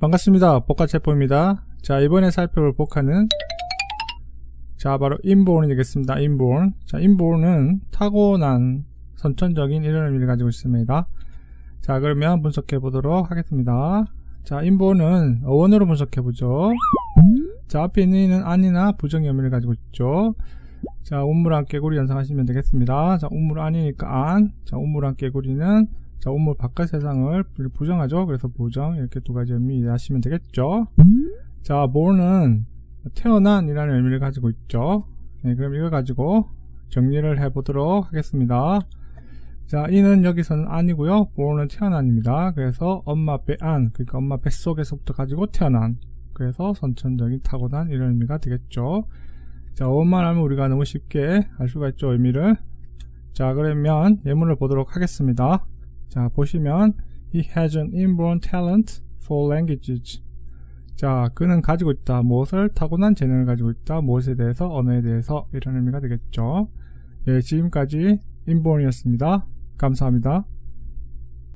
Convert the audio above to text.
반갑습니다. 복가체포입니다. 자, 이번에 살펴볼 복화는 자, 바로 인본이 되겠습니다. 인본. 자, 인본은 타고난 선천적인 이런 의미를 가지고 있습니다. 자, 그러면 분석해 보도록 하겠습니다. 자, 인본은 어원으로 분석해 보죠. 자, 앞에 있는 이는 안이나 부정 의미를 가지고 있죠. 자, 운물한 깨구리 연상하시면 되겠습니다. 자, 운물 아니니까 안. 자, 운물한 깨구리는 자, 운물 바깥 세상을 부정하죠. 그래서 부정 이렇게 두 가지 의미 이해하시면 되겠죠. 자, born은 태어난이라는 의미를 가지고 있죠. 네, 그럼 이걸 가지고 정리를 해보도록 하겠습니다. 자, 이는 여기서는 아니고요. born은 태어난입니다. 그래서 엄마 배 안, 그러니까 엄마 뱃속에서부터 가지고 태어난. 그래서 선천적인 타고난 이런 의미가 되겠죠. 자, 어원만 하면 우리가 너무 쉽게 알 수가 있죠, 의미를. 자, 그러면 예문을 보도록 하겠습니다. 자, 보시면 He has an inborn talent for languages. 자, 그는 가지고 있다. 무엇을 타고난 재능을 가지고 있다. 무엇에 대해서, 언어에 대해서 이런 의미가 되겠죠. 예, 지금까지 인본이었습니다. 감사합니다.